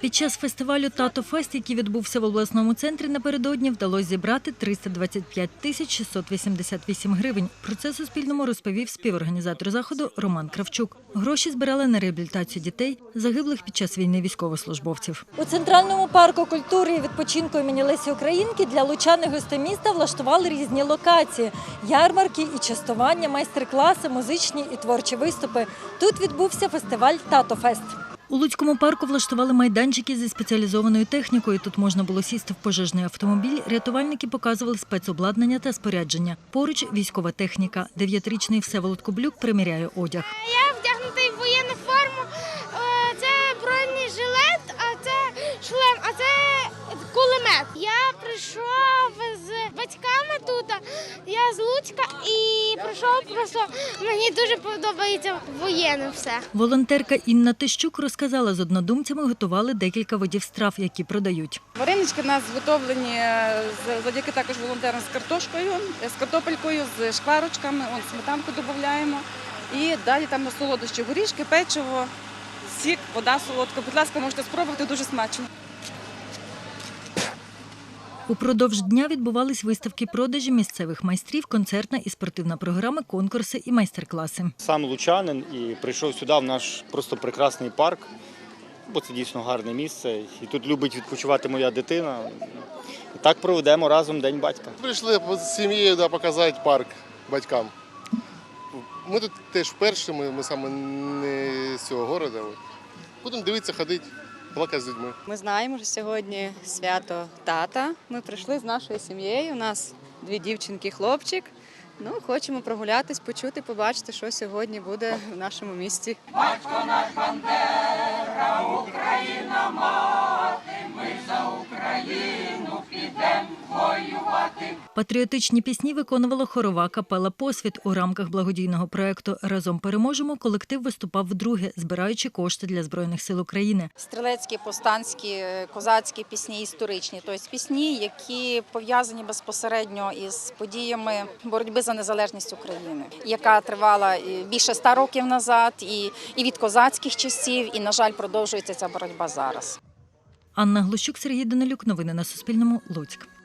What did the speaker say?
Під час фестивалю Тато Фест, який відбувся в обласному центрі напередодні, вдалося зібрати 325 тисяч 688 гривень. Про це Суспільному розповів співорганізатор заходу Роман Кравчук. Гроші збирали на реабілітацію дітей, загиблих під час війни військовослужбовців. У центральному парку культури і відпочинку імені Лесі Українки для лучан і гостей влаштували різні локації: ярмарки і частування, майстер-класи, музичні і творчі виступи. Тут відбувся фестиваль Тато Фест. У Луцькому парку влаштували майданчики зі спеціалізованою технікою. Тут можна було сісти в пожежний автомобіль. Рятувальники показували спецобладнання та спорядження. Поруч військова техніка. Дев'ятирічний Всеволод Кублюк приміряє одяг. Я вдягнутий в воєнну форму. Е, Це бронежилет, а це шлем, а це кулемет. Я прийшов з батьками тут. Я з Луцька і просто. Мені дуже подобається воєнне все. Волонтерка Інна Тищук розказала, з однодумцями готували декілька видів страв, які продають. Варенички в нас зготовлені е, з- завдяки також волонтерам з картошкою, е, з картопелькою, з шкварочками, он, сметанку додаємо. І далі там на солодощі горішки, печиво, сік, вода солодка. Будь ласка, можете спробувати, дуже смачно. Упродовж дня відбувались виставки продажі місцевих майстрів, концертна і спортивна програма, конкурси і майстер-класи. Сам лучанин і прийшов сюди в наш просто прекрасний парк, бо це дійсно гарне місце. І тут любить відпочивати моя дитина. І так проведемо разом День батька. Прийшли з сім'єю да, показати парк батькам. Ми тут теж вперше, ми, ми саме не з цього міста. Будемо дивитися, ходити, плакати з людьми. Ми знаємо, що сьогодні свято тата. Ми прийшли з нашою сім'єю. У нас дві дівчинки, хлопчик. Ну, хочемо прогулятись, почути, побачити, що сьогодні буде в нашому місті. Патріотичні пісні виконувала хорова капела Посвіт. У рамках благодійного проекту Разом переможемо колектив виступав вдруге, збираючи кошти для збройних сил України. стрілецькі, повстанські, е, козацькі пісні історичні, тобто пісні, які пов'язані безпосередньо із подіями боротьби за незалежність України, яка тривала більше ста років назад, і, і від козацьких часів, і, на жаль, продовжується ця боротьба зараз. Анна Глущук, Сергій Данилюк. Новини на Суспільному. Луцьк.